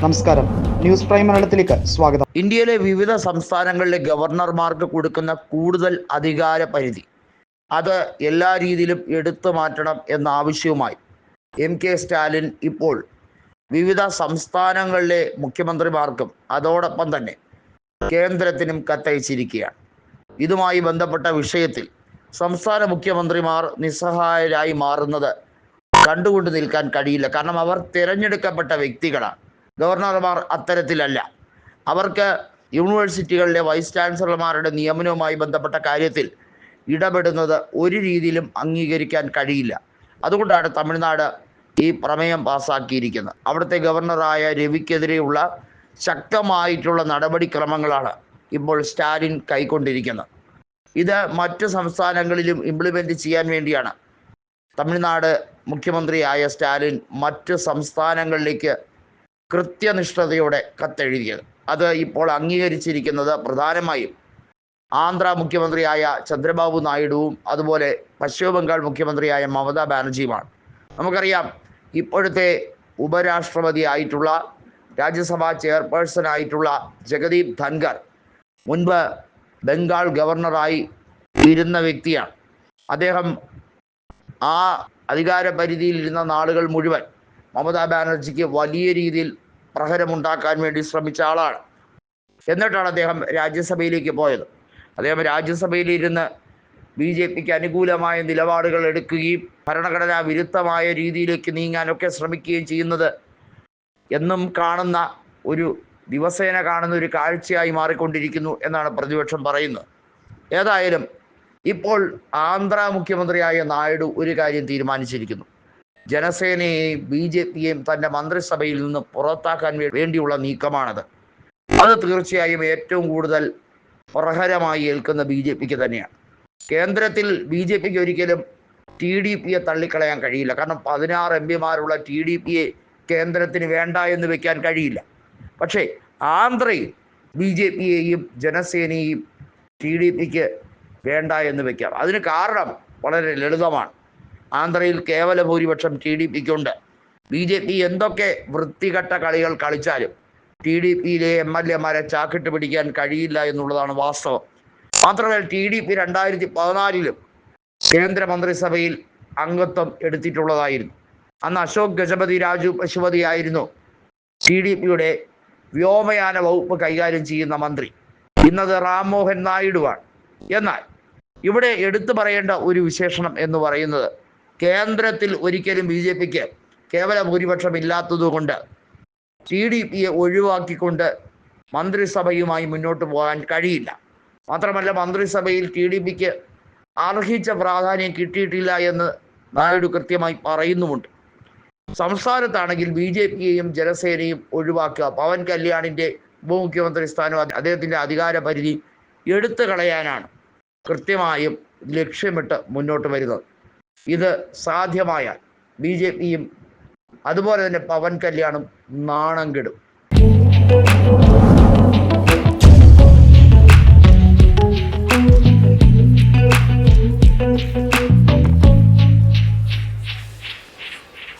നമസ്കാരം. News prime മലയാളത്തിലേക്ക് സ്വാഗതം. ഇന്ത്യയിലെ വിവിധ സംസ്ഥാനങ്ങളിലെ ഗവർണർമാർക്ക് കൊടുക്കുന്ന കൂടുതൽ അധികാര പരിധി. അത് എല്ലാ രീതിയിലും എടുത്തു മാറ്റണം എന്ന ആവശ്യവുമായി എം കെ സ്റ്റാലിൻ ഇപ്പോൾ വിവിധ സംസ്ഥാനങ്ങളിലെ മുഖ്യമന്ത്രിമാർക്കും അതോടൊപ്പം തന്നെ കേന്ദ്രത്തിനും കത്തയച്ചിരിക്കുകയാണ്. ഇതുമായി ബന്ധപ്പെട്ട വിഷയത്തിൽ സംസ്ഥാന മുഖ്യമന്ത്രിമാർ നിസ്സഹായരായി മാറുന്നത് കണ്ടുകൊണ്ട് നിൽക്കാൻ കഴിയില്ല. കാരണം അവർ തിരഞ്ഞെടുക്കപ്പെട്ട വ്യക്തികളാണ്. ഗവർണർമാർ അത്തരത്തിലല്ല. അവർക്ക് യൂണിവേഴ്സിറ്റികളിലെ വൈസ് ചാൻസലർമാരുടെ നിയമനവുമായി ബന്ധപ്പെട്ട കാര്യത്തിൽ ഇടപെടുന്നത് ഒരു രീതിയിലും അംഗീകരിക്കാൻ കഴിയില്ല. അതുകൊണ്ടാണ് തമിഴ്നാട് ഈ പ്രമേയം പാസാക്കിയിരിക്കുന്നത്. അവിടുത്തെ ഗവർണറായ രവിക്കെതിരെയുള്ള ശക്തമായിട്ടുള്ള നടപടിക്രമങ്ങളാണ് ഇപ്പോൾ സ്റ്റാലിൻ കൈക്കൊണ്ടിരിക്കുന്നത്. ഇത് മറ്റ് സംസ്ഥാനങ്ങളിലും ഇംപ്ലിമെന്റ് ചെയ്യാൻ വേണ്ടിയാണ് തമിഴ്നാട് മുഖ്യമന്ത്രിയായ സ്റ്റാലിൻ മറ്റ് സംസ്ഥാനങ്ങളിലേക്ക് കൃത്യനിഷ്ഠതയോടെ കത്തെഴുതിയത്. അത് ഇപ്പോൾ അംഗീകരിച്ചിരിക്കുന്നത് പ്രധാനമായും ആന്ധ്ര മുഖ്യമന്ത്രിയായ ചന്ദ്രബാബു നായിഡുവും അതുപോലെ പശ്ചിമ ബംഗാൾ മുഖ്യമന്ത്രിയായ മമതാ ബാനർജിയുമാണ്. നമുക്കറിയാം ഇപ്പോഴത്തെ ഉപരാഷ്ട്രപതി ആയിട്ടുള്ള രാജ്യസഭാ ചെയർപേഴ്സൺ ആയിട്ടുള്ള ജഗദീപ് ധൻഖർ മുൻപ് ബംഗാൾ ഗവർണറായി ഇരുന്ന വ്യക്തിയാണ്. അദ്ദേഹം ആ അധികാര പരിധിയിൽ ഇരുന്ന നാളുകൾ മുഴുവൻ മമതാ ബാനർജിക്ക് വലിയ രീതിയിൽ പ്രഹരമുണ്ടാക്കാൻ വേണ്ടി ശ്രമിച്ച ആളാണ്. എന്നിട്ടാണ് അദ്ദേഹം രാജ്യസഭയിലേക്ക് പോയത്. അദ്ദേഹം രാജ്യസഭയിലിരുന്ന് ബി ജെ പിക്ക് അനുകൂലമായ നിലപാടുകൾ എടുക്കുകയും ഭരണഘടനാ വിരുദ്ധമായ രീതിയിലേക്ക് നീങ്ങാനൊക്കെ ശ്രമിക്കുകയും ചെയ്യുന്നത് എന്നും കാണുന്ന ഒരു ദിവസേന കാണുന്ന ഒരു കാഴ്ചയായി മാറിക്കൊണ്ടിരിക്കുന്നു എന്നാണ് പ്രതിപക്ഷം പറയുന്നത്. ഏതായാലും ഇപ്പോൾ ആന്ധ്ര മുഖ്യമന്ത്രിയായ നായിഡു ഒരു കാര്യം തീരുമാനിച്ചിരിക്കുന്നു. ജനസേനയെയും ബി ജെ പിയെയും തന്റെ മന്ത്രിസഭയിൽ നിന്ന് പുറത്താക്കാൻ വേണ്ടിയുള്ള നീക്കമാണത്. അത് തീർച്ചയായും ഏറ്റവും കൂടുതൽ പ്രഹരമായി ഏൽക്കുന്ന ബി ജെ പിക്ക് തന്നെയാണ്. കേന്ദ്രത്തിൽ ബി ജെ പിക്ക് ഒരിക്കലും ടി ഡി പിയെ തള്ളിക്കളയാൻ കഴിയില്ല. കാരണം പതിനാറ് എം പിമാരുള്ള ടി ഡി പിയെ കേന്ദ്രത്തിന് വേണ്ട എന്ന് വെക്കാൻ കഴിയില്ല. പക്ഷേ ആന്ധ്രയിൽ ബി ജെ പിയെയും ജനസേനയെയും ടി ഡി പിക്ക് വേണ്ട എന്ന് വെക്കാം. അതിന് കാരണം വളരെ ലളിതമാണ്. ആന്ധ്രയിൽ കേവല ഭൂരിപക്ഷം ടി ഡി പിക്കുണ്ട് ബി ജെ പി എന്തൊക്കെ വൃത്തികെട്ട കളികൾ കളിച്ചാലും ടി ഡി പിയിലെ എം എൽ എമാരെ ചാക്കിട്ട് പിടിക്കാൻ കഴിയില്ല എന്നുള്ളതാണ് വാസ്തവം. മാത്രമല്ല ടി ഡി പി രണ്ടായിരത്തി പതിനാലിലും കേന്ദ്രമന്ത്രിസഭയിൽ അംഗത്വം എടുത്തിട്ടുള്ളതായിരുന്നു. അന്ന് അശോക് ഗജപതി രാജു പശുപതി ആയിരുന്നു ടി ഡി പിയുടെ വ്യോമയാന വകുപ്പ് കൈകാര്യം ചെയ്യുന്ന മന്ത്രി. ഇന്നത് റാംമോഹൻ നായിഡുവാണ്. എന്നാൽ ഇവിടെ എടുത്തു പറയേണ്ട ഒരു വിശേഷണം എന്ന് പറയുന്നത് കേന്ദ്രത്തിൽ ഒരിക്കലും ബി ജെ പിക്ക് കേവല ഭൂരിപക്ഷം ഇല്ലാത്തതുകൊണ്ട് ടി ഡി പിയെ ഒഴിവാക്കിക്കൊണ്ട് മന്ത്രിസഭയുമായി മുന്നോട്ട് പോകാൻ കഴിയില്ല. മാത്രമല്ല മന്ത്രിസഭയിൽ ടി ഡി പിക്ക് അർഹിച്ച പ്രാധാന്യം കിട്ടിയിട്ടില്ല എന്ന് നായിഡു കൃത്യമായി പറയുന്നുമുണ്ട്. സംസ്ഥാനത്താണെങ്കിൽ ബി ജെ പിയെയും ജനസേനയും ഒഴിവാക്കുക പവൻ കല്യാണിന്റെ ഉപമുഖ്യമന്ത്രി സ്ഥാനം അത് അദ്ദേഹത്തിന്റെ അധികാര പരിധി എടുത്തു കളയാനാണ് കൃത്യമായും ലക്ഷ്യമിട്ട് മുന്നോട്ട് വരുന്നത്. ഇത് സാധ്യമായാൽ ബി ജെ പിയും അതുപോലെ തന്നെ പവൻ കല്യാണും നാണം കെടും.